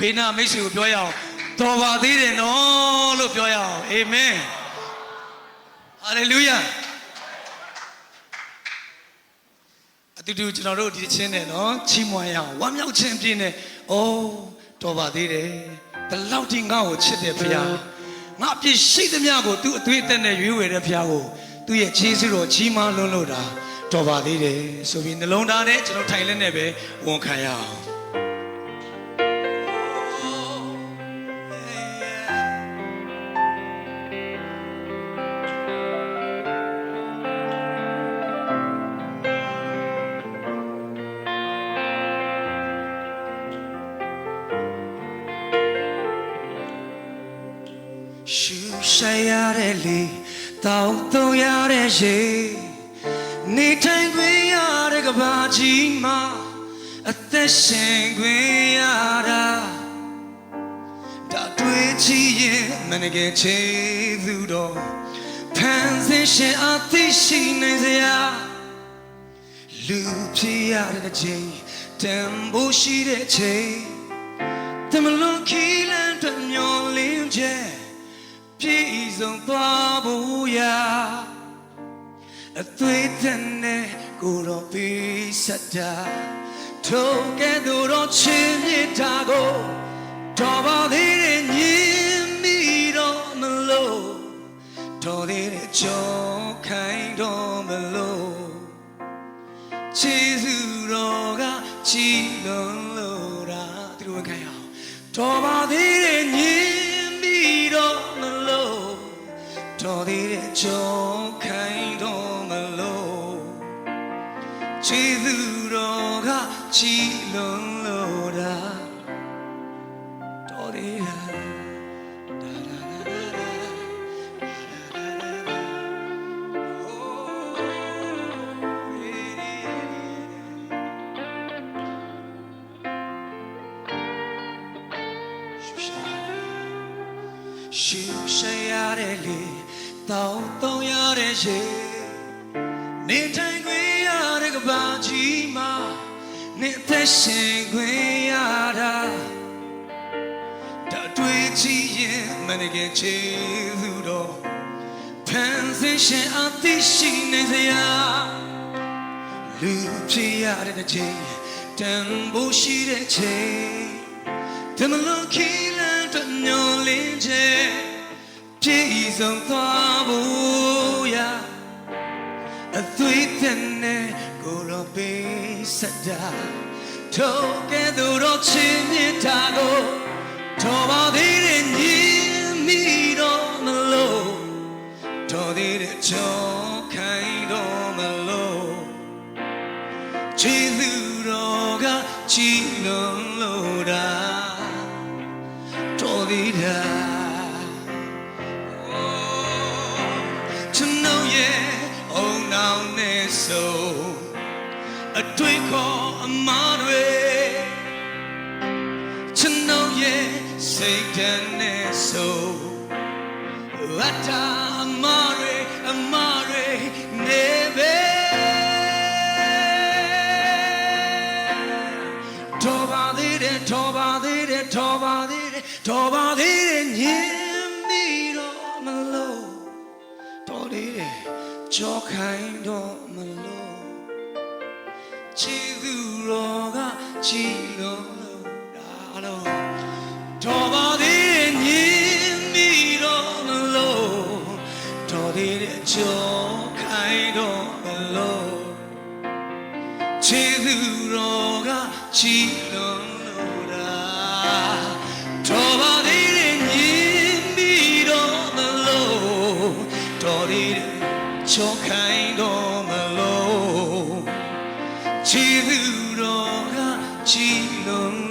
ဘေးနာမိတ်ဆွေကိုပြောရအောင်တော်ပါသေးတယ်နော်လို့ပြောရအောင်အာမင်ဟာလေလုယာအတူတူကျွန်တော်တို့ဒီချင်းနဲ့နော်ချီးမွမ်းရအောင်ဝမ်းမြောက်ခြင်းပြည့်နဲ့အိုးတော်ပါသေးတယ်ဒီလောက်ထိငါ့ကိုချစ်တယ်ဖခင်ငါအပြစ်ရှိသမျှကိုသူ့အသွေးအသက်နဲ့ရွေးဝယ်တဲ့ဖခင်ကိုသူ့ရဲ့ခြေစွတော်ကြီးမားလွန်းလို့တာတော်ပါသေးတယ်ဆိုပြီးနှလုံးသားနဲ့ကျွန်တော်ထိုင်လက်နဲ့ပဲဝန်ခံရအောင် ရှူရှာရတဲ့လေတောက်သုံးရတဲ့ရေနေထိုင်ခွင့်ရတဲ့ကဘာကြီးမှာအသက်ရှင်ခွင့်ရတာဒါတွေ့ချီရင်မနကချေသူတော်ဖန်ဆင်းရှင်အသိရှိနိုင်စရာလူဖြစ်ရတဲ့ချိန်တန်ဖို့ရှိတဲ့ချိန်တမလွန်ခီလန်တွမျောလင်းချက် ပြည့်စုံသွားဖို့ရာအသွေးတန်နဲ့ကိုယ်တော်ပေးဆက်တာထိုကဲ့သို့တော့ချင်းမြတ်တာကိုတော်ပါသေးတယ်ညင်မိတော့မလို့တော်သေးတယ်ကြောခိုင်းတော့မလို့ခြေစုတော်ကချီလုံးလို့တာသူတို့ခံရအောင်တော်ပါသေး သေးတယ်ကြောခိုင်းတော့မလို့ခြေစုတော်ကချီလုံးလို့တာတော်သေးတာဒါဒါဒါဒါဒါရှူရှာရ တဲ့လေတောင်းတောင်းရတဲ့ရေနေထိုင်ခွင့်ရတဲ့ကဘာကြီးမှာနေသက်ရှင်ခွင့်ရတာဒါတွေ့ချီရင်မနကချေသူတော်ဖန်ဆင်းရှင်အသိရှိနေစရာလူဖြစ်ရတဲ့ချိန်တန်ဖို့ရှိတဲ့ချိန်တမလို့ခီလန်တမျောလင်းချက် ပြည့်စုံသွားဖို့ရာအသွေးတန်နဲ့ကိုယ်တော်ပေးဆက်တာထိုကဲ့သို့တော့ချင်းမြတ်တာကိုတော်ပါသေးတယ်ညီမိတော့မလို့တော်သေးတယ်ကြောခိုင်းတော့မလို့ခြေသူတော်ကချီလုံးလို့တာတော်သေးတာ နောင်နဲ့ဆိုအတွေ့ခေါ်အမားတွေကျွန်တော်ရဲ့စိတ်ဓာတ်နဲ့ဆိုအတ္တအမားတွေအမားတွေနေပဲတော်ပါသေးတယ်တော်ပါသေးတယ်တော်ပါသေးတယ်တော်ပါသေးတယ်ညင်မိတော့မလို့တော်သေးတယ် ကြောခိုင်းတော့မလို့ချီသူတော်ကချီလုံးလို့ဒါလို့တော်ပါသေးတယ်ညင်မိတော့မလို့တော်သေးတယ်ကြောခိုင်းတော့မလို့ခြေသူတော်ကချီလုံးလို့ ချောခိုင်းတော့မလို့ခြေသူတော်ကချီလုံး